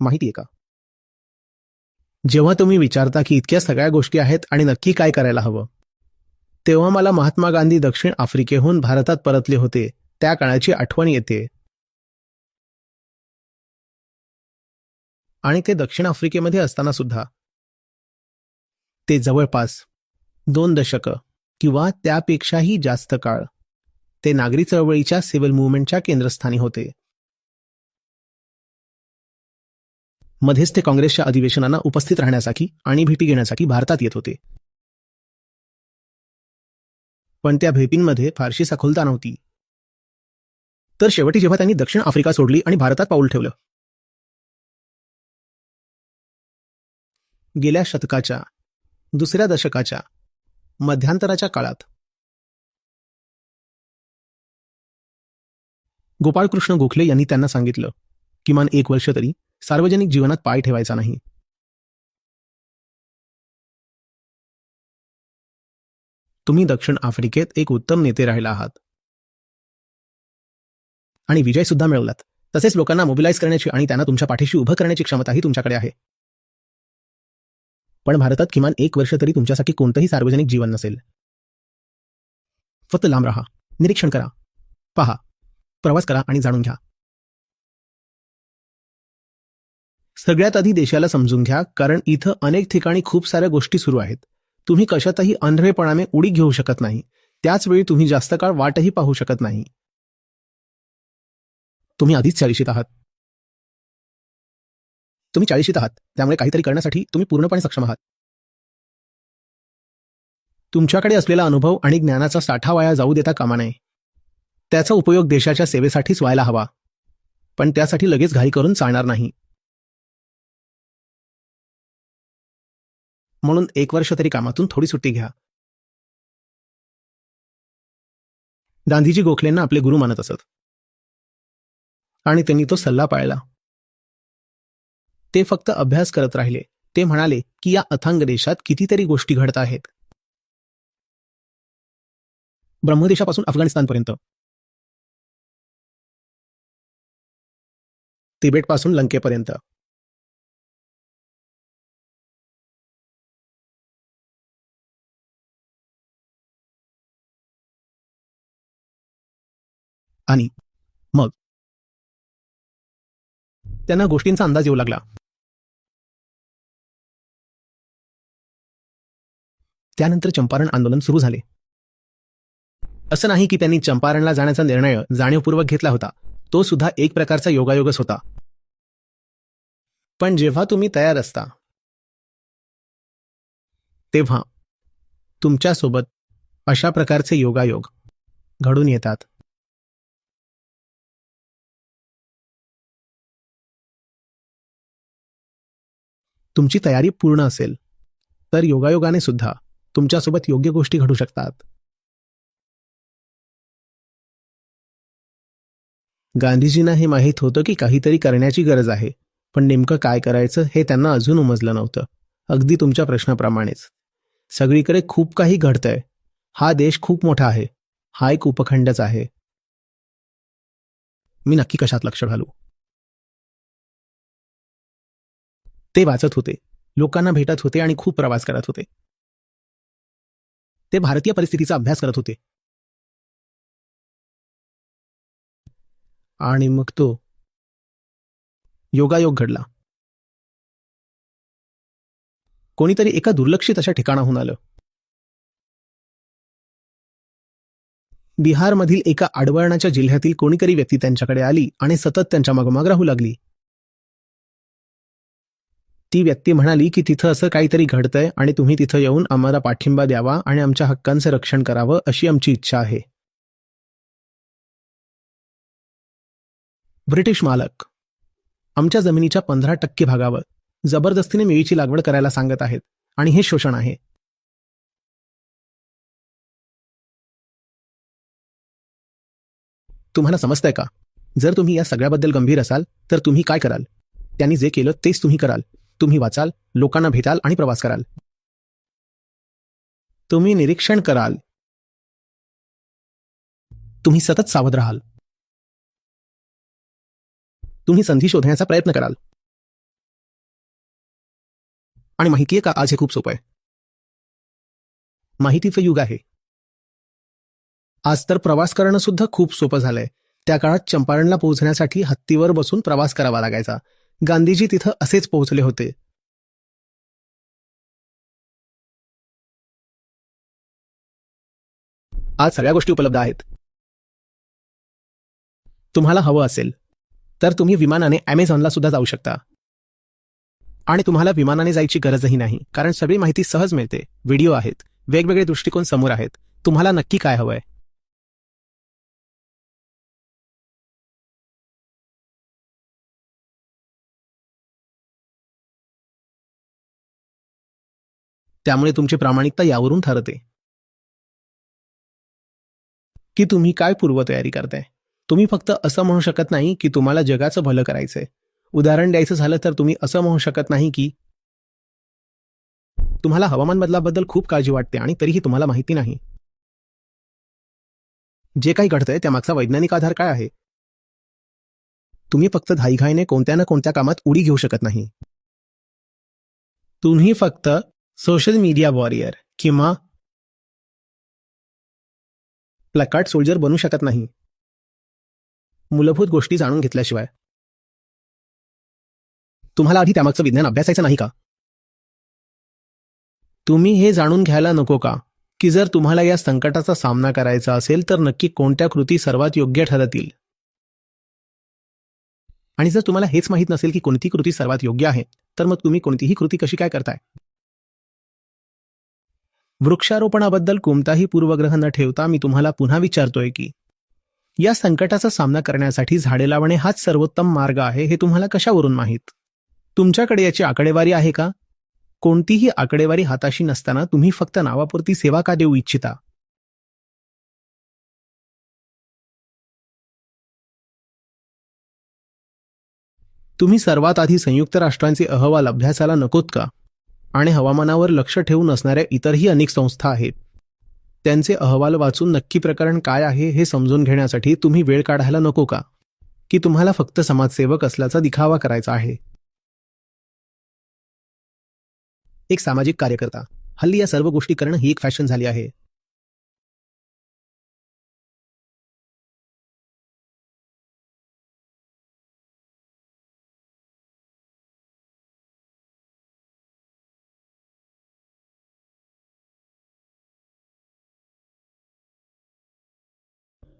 माहितीये का? जेव्हा तुम्ही विचारता की इतक्या सगळ्या गोष्टी आहेत आणि नक्की काय करायला हवं तेव्हा मला महात्मा गांधी दक्षिण आफ्रिकेहून भारतात परतले होते. त्या काळाची आठवण येते. आणि ते दक्षिण आफ्रिकेमध्ये असताना सुद्धा. ते जवळपास दोन दशकं किंवा त्यापेक्षाही जास्त काळ ते नागरी चळवळीच्या सिव्हिल मुवमेंटच्या केंद्रस्थानी होते. मध्येच ते काँग्रेसच्या अधिवेशनांना उपस्थित राहण्यासाठी आणि भेटी घेण्यासाठी भारतात येत होते. पण त्या भेटींमध्ये फारशी सखोलता नव्हती. तर शेवटी जेव्हा त्यांनी दक्षिण आफ्रिका सोडली आणि भारतात पाऊल ठेवलं. गेल्या शतकाच्या दुसऱ्या दशकाच्या मध्यांतराच्या काळात. गोपाळकृष्ण गोखले यांनी त्यांना सांगितलं किमान एक वर्ष तरी सार्वजनिक जीवनात पाय ठेवायचा नाही. तुम्ही दक्षिण आफ्रिकेत एक उत्तम नेते राहिला आहात. आणि विजय सुद्धा मिळवलात. तसेच लोकांना मोबिलाईज करण्याची आणि त्यांना तुमच्या पाठीशी उभं करण्याची क्षमताही तुमच्याकडे आहे. पण भारतात किमान एक वर्ष तरी तुमच्यासाठी कोणतंही सार्वजनिक जीवन नसेल. फक्त लांब राहा. निरीक्षण करा. पहा. प्रवास करा आणि जाणून घ्या. सगळ्यात आधी देशाला समजून घ्या कारण इथं अनेक ठिकाणी खूप साऱ्या गोष्टी सुरू आहेत. तुम्ही कशातही अनभेपणाने उडी घेऊ शकत नाही. त्याच वेळी तुम्ही जास्त काळ वाटही पाहू शकत नाही. तुम्ही आधीच चाळीशीत आहात. तुम्ही चाळीशीत आहात. त्यामुळे काहीतरी करण्यासाठी तुम्ही पूर्णपणे सक्षम आहात. तुमच्याकडे असलेला अनुभव आणि ज्ञानाचा साठा वाया जाऊ देता कामा नये. त्याचा उपयोग देशाच्या सेवेसाठीच व्हायला हवा. पण त्यासाठी लगेच घाई करून चालणार नाही. म्हणून एक वर्ष तरी कामातून थोडी सुट्टी घ्या. गांधीजी गोखलेंना आपले गुरु मानत असत. आणि त्यांनी तो सल्ला पाळला. ते फक्त अभ्यास करत राहिले. ते म्हणाले की या अथांग देशात कितीतरी गोष्टी घडत आहेत. ब्रह्मदेशापासून अफगाणिस्तानपर्यंत. तिबेटपासून लंकेपर्यंत. आणि मग? त्यांना गोष्टींचा अंदाज येऊ लागला. त्यानंतर चंपारण आंदोलन सुरू झाले. असं नाही की त्यांनी चंपारणला जाण्याचा निर्णय जाणीवपूर्वक घेतला होता. तो सुद्धा एक प्रकारचा योगायोगच होता. पण जेव्हा तुम्ही तयार असता तेव्हा तुमच्यासोबत अशा प्रकारचे योगायोग घडून येतात. तुमची तयारी पूर्ण असेल तर योगायोगाने सुद्धा तुमच्यासोबत योग्य गोष्टी घडू शकतात. गांधीजींना हे माहीत होतं की काहीतरी करण्याची गरज आहे पण नेमकं काय करायचं हे त्यांना अजून उमजलं नव्हतं अगदी तुमच्या प्रश्नाप्रमाणेच. सगळीकडे खूप काही घडतंय. हा देश खूप मोठा आहे. हा एक उपखंडच आहे. मी नक्की कशात लक्ष घालू? ते वाचत होते. लोकांना भेटत होते आणि खूप प्रवास करत होते. ते भारतीय परिस्थितीचा अभ्यास करत होते. आणि मग तो योगायोग घडला. कोणीतरी एका दुर्लक्षित अशा ठिकाणाहून आलं. बिहारमधील एका आडवळणाच्या जिल्ह्यातील कोणीतरी व्यक्ती त्यांच्याकडे आली आणि सतत त्यांच्या मागोमाग राहू लागली. ती व्यक्ती म्हणाली की तिथं असं काहीतरी घडतंय आणि तुम्ही तिथं येऊन आम्हाला पाठिंबा द्यावा आणि आमच्या हक्कांचं रक्षण करावं अशी आमची इच्छा आहे. ब्रिटिश मालक. आमच्या जमिनीच्या पंधरा टक्के भागावर जबरदस्तीने मेळीची लागवड करायला सांगत आहेत आणि हे शोषण आहे. तुम्हाला समजतंय का? जर तुम्ही या सगळ्याबद्दल गंभीर असाल तर तुम्ही काय कराल? त्यांनी जे केलं तेच तुम्ही कराल. तुम्ही वाचाल लोकांना भेटाल आणि प्रवास कराल. तुम्ही निरीक्षण कराल. तुम्ही सतत सावध राहाल. तुम्ही संधी शोधण्याचा प्रयत्न कराल. आणि माहितीये का आज हे खूप सोपं आहे. माहितीचं युग आहे. आज तर प्रवास करणं सुद्धा खूप सोपं झालंय. त्या काळात चंपारणला पोहोचण्यासाठी हत्तीवर बसून प्रवास करावा लागायचा. गांधीजी तिथं असेच पोहोचले होते. आज सगळ्या गोष्टी उपलब्ध आहेत. तुम्हाला हवं असेल तर तुम्ही विमानाने अमेझॉनला सुद्धा जाऊ शकता. आणि तुम्हाला विमानाने जायची गरजही नाही कारण सगळी माहिती सहज मिळते. व्हिडिओ आहेत वेगवेगळे दृष्टिकोन समोर आहेत. तुम्हाला नक्की काय हवंय? त्यामुळे तुमची प्रामाणिकता यावरून ठरते. की तुम्ही काय पूर्वतयारी करताय? तुम्ही फक्त असं म्हणू शकत नाही की तुम्हाला जगाचं भलं करायचंय. उदाहरण द्यायचं झालं तर तुम्ही असं म्हणू शकत नाही की तुम्हाला हवामान बदलाबद्दल खूप काळजी वाटते आणि तरीही तुम्हाला माहिती नाही. जे काही घडतंय त्यामागचा वैज्ञानिक आधार काय आहे? तुम्ही फक्त घाईघाईने कोणत्या ना कोणत्या कामात उडी घेऊ शकत नाही. तुम्ही फक्त सोशल मीडिया वॉरियर किंवा प्लकार्ड सोल्जर बनू शकत नाही. मूलभूत गोष्टी जाणून घेतल्याशिवाय. तुम्हाला आधी त्यामागचं विज्ञान अभ्यासायचं नाही का? तुम्ही हे जाणून घ्यायला नको का? की जर तुम्हाला या संकटाचा सामना करायचा असेल तर नक्की कोणत्या कृती सर्वात योग्य ठरतील? आणि जर तुम्हाला हेच माहीत नसेल की कोणती कृती सर्वात योग्य आहे तर मग तुम्ही कोणतीही कृती कशी काय करताय? वृक्षारोपणाबद्दल कोणताही पूर्वग्रह न ठेवता मी तुम्हाला पुन्हा विचारतोय की या संकटाचा सामना करण्यासाठी झाडे लावणे हाच सर्वोत्तम मार्ग आहे हे तुम्हाला कशावरून माहीत? तुमच्याकडे याची आकडेवारी आहे का? कोणतीही आकडेवारी हाताशी नसताना तुम्ही फक्त नावापुरती सेवा का देऊ इच्छिता? तुम्ही सर्वात आधी संयुक्त राष्ट्रांचे अहवाल अभ्यासाला नकोत का? आणि हवामानावर लक्ष ठेवून असणाऱ्या इतरही अनेक संस्था आहेत. त्यांचे अहवाल वाचून नक्की प्रकरण काय आहे हे समजून घेण्यासाठी तुम्ही वेळ काढायला नको का? की तुम्हाला फक्त समाजसेवक असल्याचा दिखावा करायचा आहे? एक सामाजिक कार्यकर्ता हल्ली या सर्व गोष्टी करणं ही एक फॅशन झाली आहे.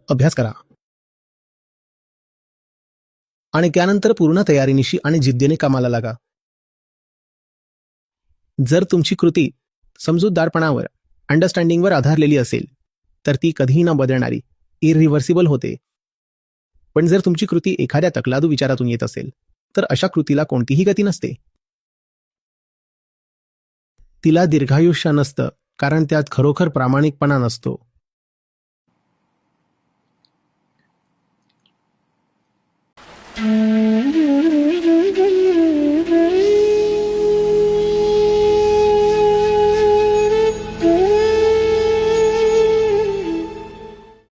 अभ्यास करा. आणि त्यानंतर पूर्ण तयारीनिशी आणि जिद्दीने कामाला लागा. जर तुमची कृती समजूतदारपणावर अंडरस्टँडिंगवर आधारलेली असेल तर ती कधीही न बदलणारी इरिव्हर्सिबल होते. पण जर तुमची कृती एखाद्या तकलादू विचारातून येत असेल तर अशा कृतीला कोणतीही गती नसते. तिला दीर्घायुष्य नसतं कारण त्यात खरोखर प्रामाणिकपणा नसतो.